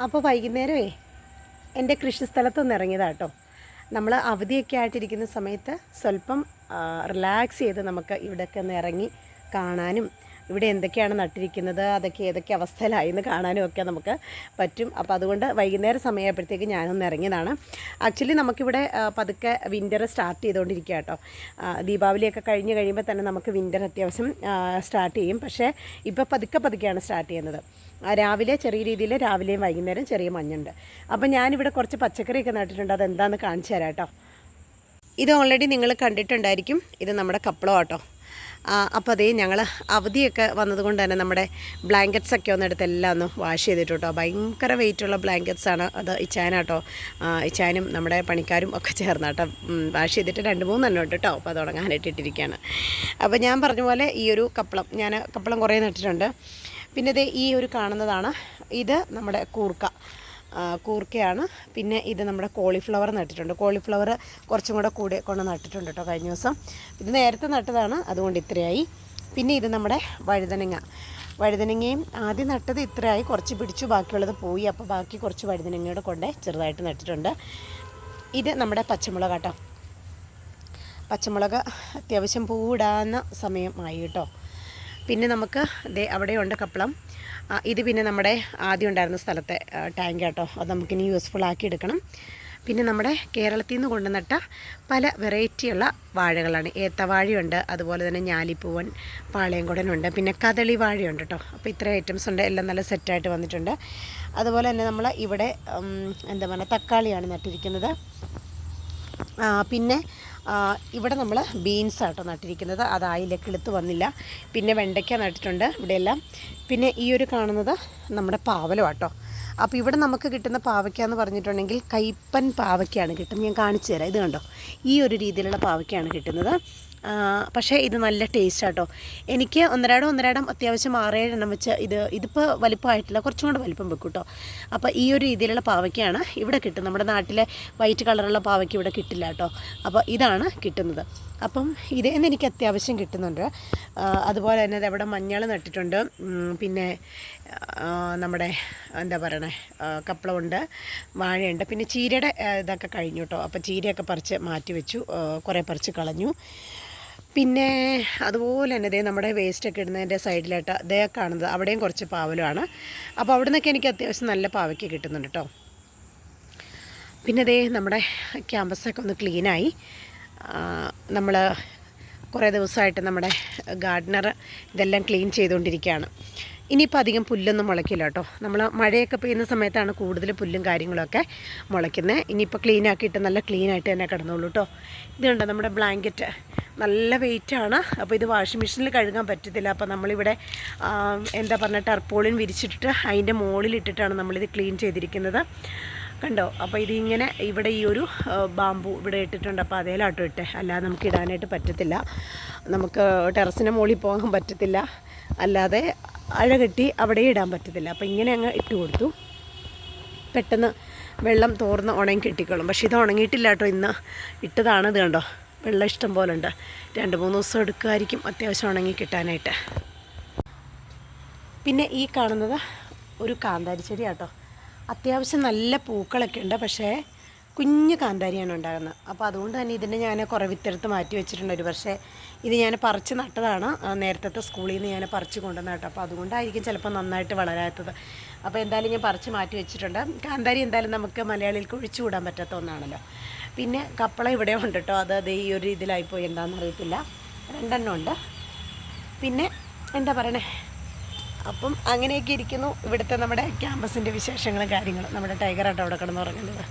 അപ്പോൾ വൈകുന്നേരമേ എന്റെ കൃഷിസ്ഥലത്തൊന്ന് ഇറങ്ങിയതാട്ടോ നമ്മൾ അവധിയൊക്കെ ആയിട്ടിരിക്കുന്ന സമയത്ത് സ്വല്പം റിലാക്സ് ചെയ്ത് നമുക്ക് ഇവിടെയൊക്കെ ഒന്ന് ഇറങ്ങി കാണാനും ഇവിടെ എന്തൊക്കെയാണ് നട്ടിരിക്കുന്നത് അതൊക്കെ ഏതൊക്കെ അവസ്ഥയിലായി എന്ന് കാണാനും ഒക്കെ നമുക്ക് പറ്റും. അപ്പോൾ അതുകൊണ്ട് വൈകുന്നേരം സമയമായപ്പോഴത്തേക്ക് ഞാനൊന്ന് ഇറങ്ങിയതാണ്. ആക്ച്വലി നമുക്കിവിടെ പതുക്കെ വിന്റർ സ്റ്റാർട്ട് ചെയ്തുകൊണ്ടിരിക്കുക കേട്ടോ. ദീപാവലിയൊക്കെ കഴിഞ്ഞ് കഴിയുമ്പോൾ തന്നെ നമുക്ക് വിന്റർ അത്യാവശ്യം സ്റ്റാർട്ട് ചെയ്യും. പക്ഷേ ഇപ്പോൾ പതുക്കെ പതുക്കെയാണ് സ്റ്റാർട്ട് ചെയ്യുന്നത്. രാവിലെ ചെറിയ രീതിയിൽ രാവിലെയും വൈകുന്നേരം ചെറിയ മഞ്ഞുണ്ട്. അപ്പം ഞാനിവിടെ കുറച്ച് പച്ചക്കറിയൊക്കെ നട്ടിട്ടുണ്ട്. അതെന്താണെന്ന് കാണിച്ചു തരാം കേട്ടോ ഇത് ഓൾറെഡി നിങ്ങൾ കണ്ടിട്ടുണ്ടായിരിക്കും. ഇത് നമ്മുടെ കപ്പളം കേട്ടോ അപ്പോൾ അതേ ഞങ്ങൾ അവധിയൊക്കെ വന്നതുകൊണ്ട് തന്നെ നമ്മുടെ ബ്ലാങ്കറ്റ്സ് ഒക്കെ ഒന്ന് എടുത്ത് എല്ലാം ഒന്ന് വാഷ് ചെയ്തിട്ട് കേട്ടോ ഭയങ്കര വെയിറ്റുള്ള ബ്ലാങ്കറ്റ്സ് ആണ് അത് ഇച്ചാനാട്ടോ ഇച്ചാനും നമ്മുടെ പണിക്കാരും ഒക്കെ ചേർന്നാട്ടോ. വാഷ് ചെയ്തിട്ട് രണ്ട് മൂന്നെണ്ണം ഉണ്ട് കേട്ടോ അപ്പോൾ അത് ഇട്ടിരിക്കുകയാണ്. അപ്പോൾ ഞാൻ പറഞ്ഞ പോലെ ഈ ഒരു കപ്പളം ഞാൻ കപ്പളം കുറേ നട്ടിട്ടുണ്ട്. പിന്നെ ഇത് ഈ ഒരു കാണുന്നതാണ്. ഇത് നമ്മുടെ കൂർക്ക. കൂർക്കയാണ്. പിന്നെ ഇത് നമ്മുടെ കോളിഫ്ലവർ നട്ടിട്ടുണ്ട്. കോളിഫ്ലവർ കുറച്ചും കൂടെ കൂടി കൊണ്ട് നട്ടിട്ടുണ്ട് കേട്ടോ കഴിഞ്ഞ ദിവസം. ഇത് നേരത്തെ നട്ടതാണ് അതുകൊണ്ട് ഇത്രയായി. പിന്നെ ഇത് നമ്മുടെ വഴുതനങ്ങ. വഴുതനങ്ങയും ആദ്യം നട്ടത് ഇത്രയായി. കുറച്ച് പിടിച്ചു ബാക്കിയുള്ളത് പോയി. അപ്പോൾ ബാക്കി കുറച്ച് വഴുതനങ്ങയുടെ കൊണ്ട് ചെറുതായിട്ട് നട്ടിട്ടുണ്ട്. ഇത് നമ്മുടെ പച്ചമുളക് കേട്ടോ പച്ചമുളക് അത്യാവശ്യം പൂവിടാവുന്ന സമയമായി കേട്ടോ. പിന്നെ നമുക്ക് ദേ അവിടെയുണ്ട് കപ്പളം. ഇത് പിന്നെ നമ്മുടെ ആദ്യം ഉണ്ടായിരുന്ന സ്ഥലത്തെ ടാങ്ക് കേട്ടോ അത് നമുക്കിനി യൂസ്ഫുൾ ആക്കി എടുക്കണം. പിന്നെ നമ്മുടെ കേരളത്തിൽ നിന്ന് കൊണ്ടുനട്ട പല വെറൈറ്റിയുള്ള വാഴകളാണ്. ഏത്തവാഴയുണ്ട് അതുപോലെ തന്നെ ഞാലിപ്പൂവൻ പാളയംകുടനുണ്ട് പിന്നെ കദളി വാഴയുണ്ട് കേട്ടോ അപ്പോൾ ഇത്ര ഐറ്റംസ് ഉണ്ട് എല്ലാം നല്ല സെറ്റായിട്ട് വന്നിട്ടുണ്ട്. അതുപോലെ തന്നെ നമ്മൾ ഇവിടെ എന്താ പറയുക തക്കാളിയാണ് നട്ടിരിക്കുന്നത്. പിന്നെ ഇവിടെ നമ്മൾ ബീൻസ് ആട്ടോ നട്ടിരിക്കുന്നത്. അതായില്ല കിളുത്ത് വന്നില്ല. പിന്നെ വെണ്ടയ്ക്ക നട്ടിട്ടുണ്ട് ഇവിടെയെല്ലാം. പിന്നെ ഈ ഒരു കാണുന്നത് നമ്മുടെ പാവലം ആട്ടോ അപ്പോൾ ഇവിടെ നമുക്ക് കിട്ടുന്ന പാവയ്ക്ക എന്ന് പറഞ്ഞിട്ടുണ്ടെങ്കിൽ കയ്പ്പൻ പാവയ്ക്കാണ് കിട്ടുന്നത്. ഞാൻ കാണിച്ചു തരാം. ഇത് കണ്ടോ? ഈ ഒരു രീതിയിലുള്ള പാവയ്ക്കാണ് കിട്ടുന്നത്. പക്ഷേ ഇത് നല്ല ടേസ്റ്റ് ആട്ടോ. എനിക്ക് ഒന്നരാടം ഒന്നരാടം അത്യാവശ്യം ആറേഴെണ്ണം വെച്ച് ഇത് ഇതിപ്പോൾ വലിപ്പമായിട്ടില്ല. കുറച്ചും കൂടെ വലിപ്പം വെക്കും കേട്ടോ അപ്പോൾ ഈ ഒരു രീതിയിലുള്ള പാവയ്ക്കാണ് ഇവിടെ കിട്ടും നമ്മുടെ നാട്ടിലെ വൈറ്റ് കളറുള്ള പാവയ്ക്ക് ഇവിടെ കിട്ടില്ല കേട്ടോ അപ്പോൾ ഇതാണ് കിട്ടുന്നത്. അപ്പം ഇതേന്ന് എനിക്ക് അത്യാവശ്യം കിട്ടുന്നുണ്ട്. അതുപോലെ തന്നെ ഇവിടെ മഞ്ഞൾ നട്ടിട്ടുണ്ട്. പിന്നെ നമ്മുടെ എന്താ പറയണേ? കപ്പളമുണ്ട് വാഴയുണ്ട്. പിന്നെ ചീരയുടെ ഇതൊക്കെ കഴിഞ്ഞു കേട്ടോ അപ്പോൾ ചീരയൊക്കെ പറിച്ച് മാറ്റി വെച്ചു. കുറേ പറിച്ച് കളഞ്ഞു. പിന്നെ അതുപോലെ തന്നെ ദേ നമ്മുടെ വേസ്റ്റൊക്കെ ഇടുന്നതിന്റെ സൈഡിലായിട്ട് ദേ കാണുന്നത്. അവിടെയും കുറച്ച് പാവലുമാണ് അപ്പോൾ അവിടെ നിന്നൊക്കെ എനിക്ക് അത്യാവശ്യം നല്ല പാവയ്ക്ക് കിട്ടുന്നുണ്ട് കേട്ടോ പിന്നെ ദേ നമ്മുടെ ക്യാമ്പസൊക്കെ ഒന്ന് ക്ലീനായി നമ്മൾ കുറേ ദിവസമായിട്ട് നമ്മുടെ ഗാർഡനർ ഇതെല്ലാം ക്ലീൻ ചെയ്തുകൊണ്ടിരിക്കുകയാണ് ഇനിയിപ്പോൾ അധികം പുല്ലൊന്നും മുളയ്ക്കില്ല കേട്ടോ നമ്മൾ മഴയൊക്കെ പെയ്യുന്ന സമയത്താണ് കൂടുതൽ പുല്ലും കാര്യങ്ങളൊക്കെ മുളയ്ക്കുന്നത് ഇനിയിപ്പോൾ ക്ലീൻ ആക്കിയിട്ട് നല്ല ക്ലീൻ ആയിട്ട് തന്നെ കിടന്നുള്ളൂ കേട്ടോ ഇതുണ്ട് നമ്മുടെ ബ്ലാങ്കറ്റ് നല്ല വെയിറ്റാണ്. അപ്പോൾ ഇത് വാഷിംഗ് മെഷീനിൽ കഴുകാൻ പറ്റത്തില്ല. അപ്പോൾ നമ്മളിവിടെ എന്താ പറഞ്ഞ ടർപ്പോളിൻ വിരിച്ചിട്ടിട്ട് അതിന്റെ മുകളിലിട്ടിട്ടാണ് നമ്മളിത് ക്ലീൻ ചെയ്തിരിക്കുന്നത്. കണ്ടോ? അപ്പോൾ ഇതിങ്ങനെ ഇവിടെ ഈ ഒരു ബാമ്പു ഇവിടെ ഇട്ടിട്ടുണ്ട്. അപ്പോൾ അതേലാട്ടോ ഇട്ടെ. അല്ലാതെ നമുക്ക് ഇടാനായിട്ട് പറ്റത്തില്ല. നമുക്ക് ടെറസിന്റെ മുകളിൽ പോകാൻ പറ്റത്തില്ല. അല്ലാതെ അഴ കെട്ടി അവിടെ ഇടാൻ പറ്റത്തില്ല. അപ്പോൾ ഇങ്ങനെ അങ്ങ് ഇട്ട് കൊടുത്തു. പെട്ടെന്ന് വെള്ളം തോർന്ന് ഉണങ്ങി കിട്ടിക്കോളും. പക്ഷേ ഇത് ഉണങ്ങിയിട്ടില്ല കേട്ടോ ഇന്ന്. ഇട്ടതാണ് ഇത് കണ്ടോ? വെള്ളം ഇഷ്ടം പോലെ ഉണ്ട് രണ്ട് മൂന്ന് ദിവസം എടുക്കുമായിരിക്കും അത്യാവശ്യം ഉണങ്ങി കിട്ടാനായിട്ട്. പിന്നെ ഈ കാണുന്നത് ഒരു കാന്താരി ചെടിയാട്ടോ. അത്യാവശ്യം നല്ല പൂക്കളൊക്കെ ഉണ്ട് പക്ഷേ കുഞ്ഞു കാന്താരിയാണ് ഉണ്ടാകുന്നത്. അപ്പോൾ അതുകൊണ്ട് തന്നെ ഇതിനെ ഞാൻ കുറേ വിത്തെടുത്ത് മാറ്റി വെച്ചിട്ടുണ്ട് ഒരു പക്ഷേ ഇത് ഞാൻ പറിച്ച് നട്ടതാണ്. നേരത്തെ സ്കൂളിൽ നിന്ന് ഞാൻ പറിച്ച് കൊണ്ടുവന്ന കേട്ടോ. അപ്പോൾ അതുകൊണ്ടായിരിക്കും ചിലപ്പോൾ നന്നായിട്ട് വളരാത്തത്. അപ്പോൾ എന്തായാലും ഞാൻ പറിച്ച് മാറ്റി വെച്ചിട്ടുണ്ട്. കാന്താരി എന്തായാലും നമുക്ക് മലയാളികൾക്ക് ഒഴിച്ചുകൂടാൻ പറ്റാത്ത ഒന്നാണല്ലോ. പിന്നെ കപ്പള ഇവിടെ ഉണ്ട് കേട്ടോ. അത് അത് ഈ ഒരു ഇതിലായിപ്പോയി എന്താണെന്ന് അറിയത്തില്ല. രണ്ടെണ്ണം ഉണ്ട്. പിന്നെ എന്താ പറയണേ? അപ്പം അങ്ങനെയൊക്കെ ഇരിക്കുന്നു ഇവിടുത്തെ നമ്മുടെ ക്യാമ്പസിന്റെ വിശേഷങ്ങളും കാര്യങ്ങളും. നമ്മുടെ ടൈഗറായിട്ട് അവിടെ കിടന്ന് ഉറങ്ങുന്നത്.